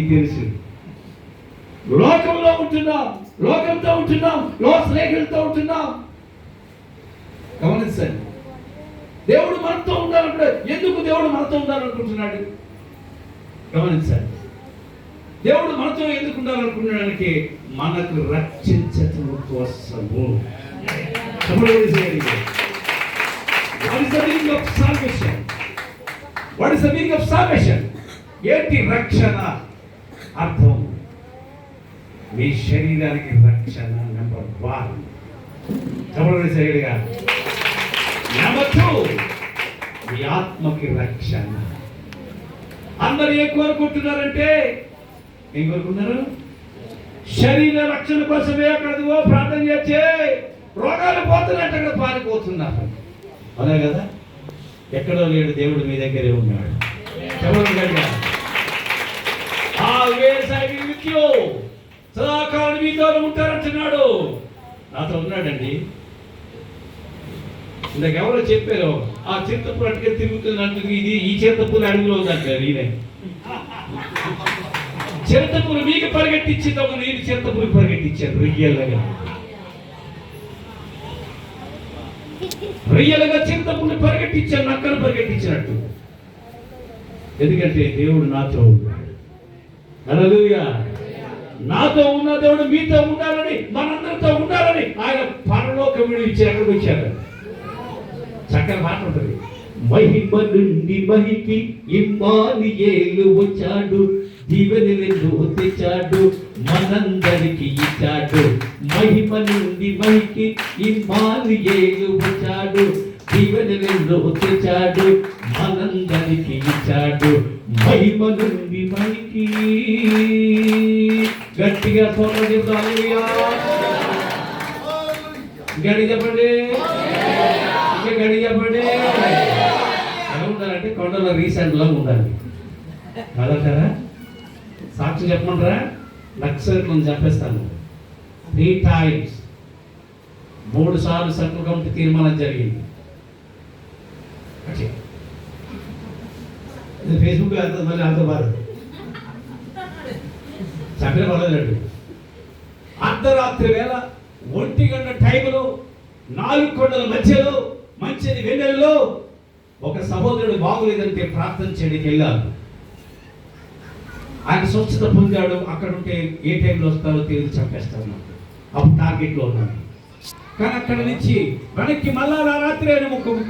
తెలుసు లోకంలో ఉంటున్నాం లోకంతో ఉంటున్నాం లోక స్నేహితులతో ఉంటున్నాం. గమనించండి. దేవుడు మనతో ఉండాలంటే ఎందుకు దేవుడు మనతో ఉండాలనుకుంటున్నాడు? గమనించండి. దేవుడు మనతో ఎందుకు ఉండాలనుకున్నాడానికి మనకు రక్షించటం కోసము. Somebody is saying it. What is the meaning of salvation? What is ఏంటి రక్షణ? అర్థం. మీ శరీరానికి రక్షణ నెంబర్ వన్ చెప్పండి సైడ్గా నెంబర్ టూ మీ ఆత్మకి రక్షణ. అందరు ఏ కోరుకుంటున్నారంటే ఏం కోరుకున్నారు శరీర రక్షణ కోసమే అక్కడ ప్రార్థన చేస్తే రోగాలు పోతున్నట్టు అక్కడ పారిపోతున్నారు. అదే కదా? ఎక్కడో లేడు దేవుడు మీ దగ్గరే ఉన్నాడు. చెప్పండి గట్టిగా. Always I సదాకాలం మీతో ఉంటారంటున్నాడు. నాతో ఉన్నాడండి. ఇందాక ఎవరో చెప్పారు ఆ చింతపూలు అటుకే తిరుగుతున్నట్టు ఇది ఈ చింతపూలు అడుగులో ఉందంటారు ఈయన. చింతపూలు మీకు పరిగెట్టించిందమ్మ నేను చింతపూలు పరిగెట్టించాను రొయ్యలుగా. రియల్గా చింతపూలు పరిగెట్టించాను నక్కను పరిగెట్టించినట్టు. ఎందుకంటే దేవుడు నాతో ఉన్నాడు. నాతో ఉన్న దేవుడు మీతో ఉండాలని మనందరితో ఉండాలని ఆయన పరలోకం విడిచి ఎక్కడికి వచ్చాడు? చక్కని మాట ఉంటుంది. మహిమ నుండి మహికి ఇమ్మాని ఏలు వచ్చాడు దీవెనలను తెచ్చాడు మనందరికి ఇచ్చాడు. మహిమ నుండి మహికి ఇమ్మాని ఏలు వచ్చాడు దీవెనలను తెచ్చాడు? మనందరికి ఇచ్చాడు. మహిమ నుండి మహికి గట్టిగా స్వరం చెప్తాను గడి చెప్పండి. ఇంకా గడి చెప్పండి. ఎలా ఉండాలంటే కొండల రీసెంట్ లా ఉండాలి. కాదంటారా సాక్షి చెప్పమంటారా? నక్సలెట్లను చెప్పేస్తాను త్రీ టైమ్స్. మూడు సార్లు సెంట్రల్ కమిటీ తీర్మానం జరిగింది. ఓకే. ఫేస్బుక్ వెళ్తుంది మళ్ళీ అంత బాధ చెప్పిన పడలేడు అర్ధరాత్రి వేళ ఒంటి గంట టైంలో నాలుగు కొండల మధ్యలో మంచిది వెన్నెల్లో ఒక సహోదరుడు బాగులేదంటే ప్రార్థన చేయడానికి వెళ్ళారు ఆయన స్వచ్ఛత పొందాడు అక్కడ ఉంటే ఏ టైంలో వస్తారో తెలియదు చంపేస్తాను నాకు అప్పుడు టార్గెట్లో ఉన్నాను కానీ అక్కడ నుంచి వెనక్కి మళ్ళా రాత్రి ఆయన ముగ్గురు